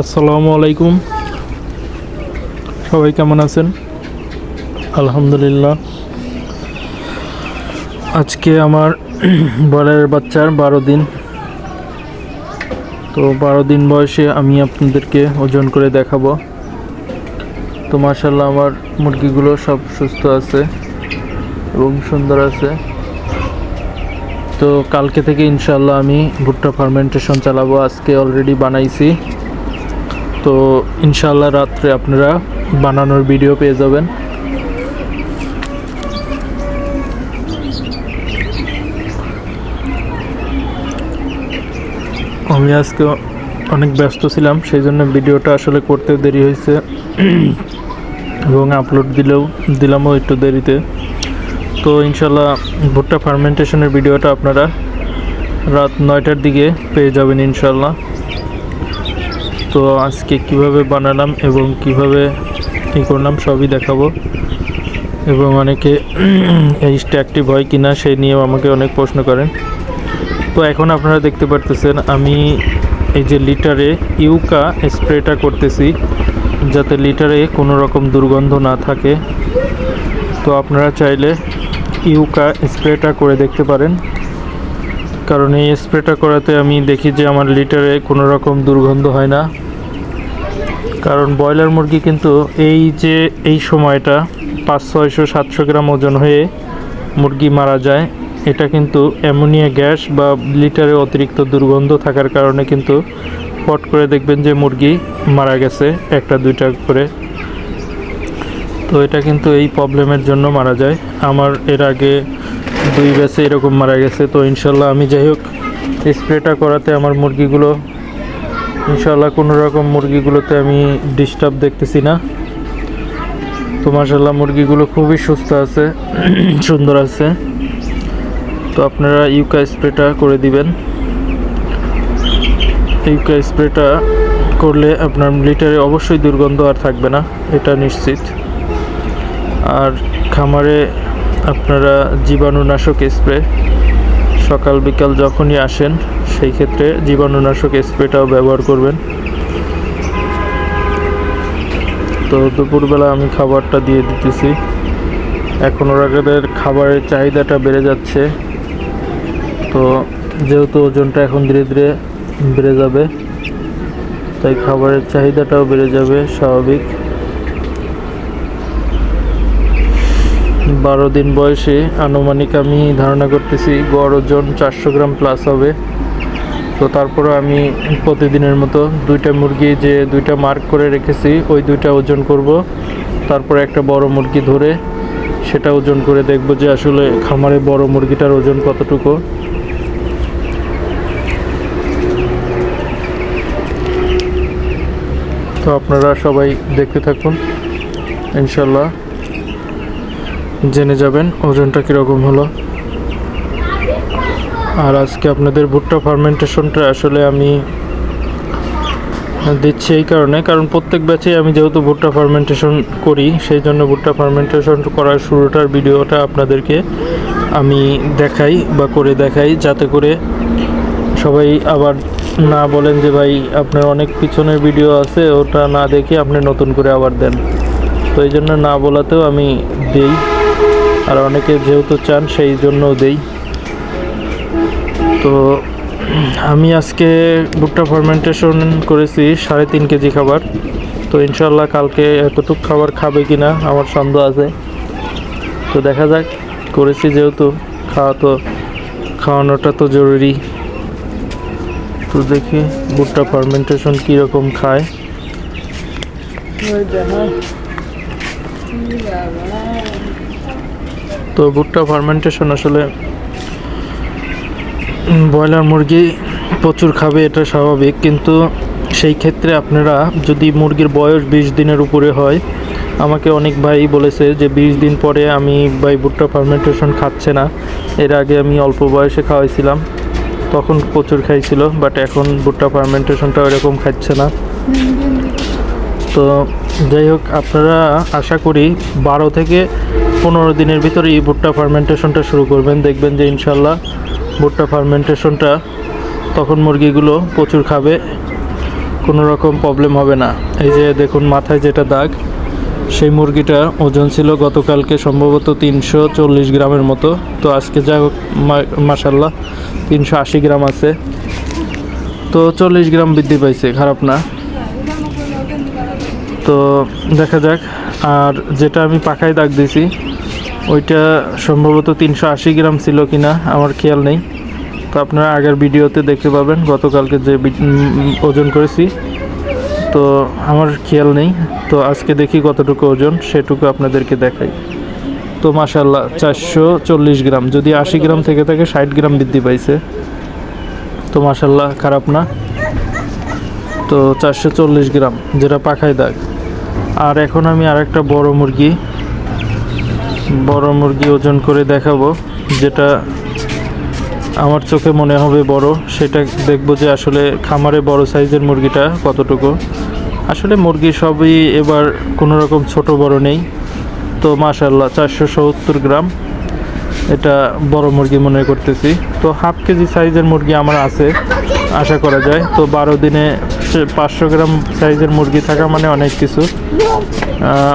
আসসালামু আলাইকুম। সবাই কেমন আছেন? আলহামদুলিল্লাহ। আজকে আমার বয়লারের বাচ্চার বারো দিন। তো বারো দিন বয়সে আমি আপনাদেরকে ওজন করে দেখাবো। তো মার্শাল্লাহ আমার মুরগিগুলো সব সুস্থ আছে এবং সুন্দর আছে। তো কালকে থেকে ইনশাল্লাহ আমি ভুট্টা ফার্মেন্টেশন চালাবো। আজকে অলরেডি বানাইছি। তো ইনশাল্লাহ রাত্রে আপনারা বানানোর ভিডিও পেয়ে যাবেন। আমি আজকে অনেক ব্যস্ত ছিলাম সেই জন্য ভিডিওটা আসলে করতে দেরি হয়েছে। এবং আপলোড দিলেও, দিলামও একটু দেরিতে। তো ইনশাল্লাহ ভুট্টা ফার্মেন্টেশনের ভিডিওটা আপনারা রাত নয়টার দিকে পেয়ে যাবেন ইনশাল্লাহ তো আজকে কীভাবে বানালাম এবং কীভাবে কী করলাম সবই দেখাবো। এবং অনেকে এই অ্যাক্টিভ হয় কি না সেই নিয়েও আমাকে অনেক প্রশ্ন করেন। তো এখন আপনারা দেখতে পারতেছেন, আমি এই যে লিটারে ইউকা স্প্রেটা করতেছি, যাতে লিটারে কোনো রকম দুর্গন্ধ না থাকে। তো আপনারা চাইলে ইউকা স্প্রেটা করে দেখতে পারেন। কারণ এই স্প্রেটা করাতে আমি দেখি যে আমার লিটারে কোনো রকম দুর্গন্ধ হয় না। কারণ ব্রয়লার মুরগি কিন্তু এই যে এই সময়টা পাঁচ, ছয়শো, সাতশো গ্রাম ওজন হয়ে মুরগি মারা যায়, এটা কিন্তু অ্যামোনিয়া গ্যাস বা লিটারে অতিরিক্ত দুর্গন্ধ থাকার কারণে কিন্তু পট করে দেখবেন যে মুরগি মারা গেছে, একটা, দুইটা করে। তো এটা কিন্তু এই প্রবলেমের জন্য মারা যায়। আমার এর আগে দুই ব্যাচে এরকম মারা গেছে। তো ইনশাল্লাহ আমি যাই হোক, স্প্রেটা করাতে আমার মুরগিগুলো ইনশাল্লাহ কোনো রকম মুরগিগুলোতে আমি ডিস্টার্ব দেখতেছি না। তো মাসাল্লাহ মুরগিগুলো খুবই সুস্থ আছে, সুন্দর আছে। তো আপনারা ইউকা স্প্রেটা করে দিবেন। ইউকা স্প্রেটা করলে আপনার লিটারে অবশ্যই দুর্গন্ধ আর থাকবে না, এটা নিশ্চিত। আর খামারে আপনারা জীবাণুনাশক স্প্রে সকাল বিকাল যখনই আসেন, সেই ক্ষেত্রে জীবাণুনাশক স্প্রেটাও ব্যবহার করবেন। তো দুপুরবেলা আমি খাবারটা দিয়ে দিতেছি। এখন ওরাদের খাবারের চাহিদাটা বেড়ে যাচ্ছে। তো যেহেতু ওজনটা এখন ধীরে ধীরে বেড়ে যাবে, তাই খাবারের চাহিদাটাও বেড়ে যাবে, স্বাভাবিক। বারো দিন বয়সে আনুমানিক আমি ধারণা করতেছি গড় ওজন চারশো গ্রাম প্লাস হবে। তো তারপরে আমি প্রতিদিনের মতো দুইটা মুরগি যে দুইটা মার্ক করে রেখেছি, ওই দুইটা ওজন করব। তারপরে একটা বড় মুরগি ধরে সেটা ওজন করে দেখব যে আসলে খামারে বড় মুরগিটার ওজন কতটুকু। তো আপনারা সবাই দেখতে থাকুন। ইনশাল্লাহ। জেনে যাবেন ওজনটা কীরকম হলো। আর আজকে আপনাদের ভুট্টা ফার্মেন্টেশনটা আসলে আমি দিচ্ছি এই কারণে, কারণ প্রত্যেক ব্যাচেই আমি যেহেতু ভুট্টা ফার্মেন্টেশন করি, সেই জন্য ভুট্টা ফার্মেন্টেশন করার শুরুটার ভিডিওটা আপনাদেরকে আমি দেখাই বা করে দেখাই, যাতে করে সবাই আবার না বলেন যে, ভাই, আপনার অনেক পিছনের ভিডিও আছে, ওটা না দেখে আপনি নতুন করে আবার দেন। তো এই জন্য না বলাতেও আমি দেই। আর অনেকে যেহেতু চান, সেই জন্যও দেই। তো আমি আজকে ভুট্টা ফার্মেন্টেশন করেছি সাড়ে তিন কেজি খাবার। তো ইনশাল্লাহ কালকে এতটুক খাবার খাবে কি না আমার সন্দেহ আছে। তো দেখা যাক, করেছি যেহেতু, খাওয়া তো, খাওয়ানোটা তো জরুরি। তো দেখি ভুট্টা ফার্মেন্টেশন কীরকম খায়। তো ভুট্টা ফার্মেন্টেশন আসলে ব্রয়লার মুরগি প্রচুর খাবে, এটা স্বাভাবিক। কিন্তু সেই ক্ষেত্রে আপনারা যদি মুরগির বয়স বিশ দিনের উপরে হয়, আমাকে অনেক ভাই বলেছে যে বিশ দিন পরে আমি ভাই ভুট্টা ফার্মেন্টেশন খাচ্ছে না। এর আগে আমি অল্প বয়সে খাওয়াইছিলাম, তখন প্রচুর খাইছিল বাট এখন ভুট্টা ফার্মেন্টেশনটা ওইরকম খাচ্ছে না। তো যাই হোক, আপনারা আশা করি বারো থেকে পনেরো দিনের ভিতরে এই ভুট্টা ফার্মেন্টেশনটা শুরু করবেন। দেখবেন যে ইনশাল্লাহ ভুট্টা ফার্মেন্টেশনটা তখন মুরগিগুলো প্রচুর খাবে, কোনো রকম প্রবলেম হবে না। এই যে দেখুন, মাথায় যেটা দাগ, সেই মুরগিটা ওজন ছিল গতকালকে সম্ভবত তিনশো চল্লিশ গ্রামের মতো। তো আজকে যা হোক মাসাল্লাহ তিনশো আশি গ্রাম আছে। তো চল্লিশ গ্রাম বৃদ্ধি পাইছে, খারাপ না। তো দেখা যাক। আর যেটা আমি পাখায় দাগ দিছি ওইটা সম্ভবত তিনশো আশি গ্রাম ছিল কিনা, আমার খেয়াল নেই। তো আপনারা আগের ভিডিওতে দেখতে পাবেন, গতকালকে যে ওজন করেছি। তো আমার খেয়াল নেই। তো আজকে দেখি কতটুকু ওজন, সেটুকু আপনাদেরকে দেখাই। তো মাসাল্লাহ চারশো চল্লিশ গ্রাম। যদি আশি গ্রাম থেকে থাকে, ষাট গ্রাম বৃদ্ধি পাইছে। তো মাসাল্লাহ খারাপ না। তো চারশো চল্লিশ গ্রাম, যেটা পাখায় দাগ। আর এখন আমি আরেকটা বড় মুরগি বড় মুরগি ওজন করে দেখাবো, যেটা আমার চোখে মনে হবে বড়। সেটা দেখব যে আসলে খামারে বড় সাইজের মুরগিটা কতটুকু। আসলে মুরগি সবই এবার কোনো রকম ছোট বড় নেই। তো মাশাল্লাহ চারশো সত্তর গ্রাম, এটা বড় মুরগি মনে করতেছি। তো হাফ কেজি সাইজের মুরগি আমার আছে, আশা করা যায়। তো বারো দিনে পাঁচশো গ্রাম সাইজের মুরগি থাকা মানে অনেক কিছু।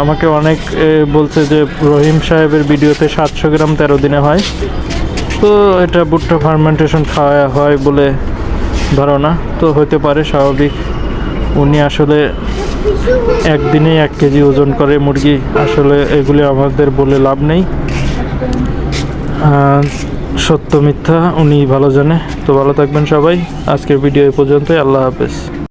আমাকে অনেক বলছে যে রহিম সাহেবের ভিডিওতে সাতশো গ্রাম তেরো দিনে হয়। তো এটা ভুট্টা ফার্মেন্টেশন খাওয়া হয় বলে ধারণা। তো হতে পারে স্বাভাবিক। উনি আসলে একদিনে এক কেজি ওজন করে মুরগি। আসলে এগুলি আমাদের বলে লাভ নেই। সত্য মিথ্যা, উনি ভালো জানে। তো ভালো থাকবেন সবাই। আজকের ভিডিও এ পর্যন্তই। আল্লাহ হাফেজ।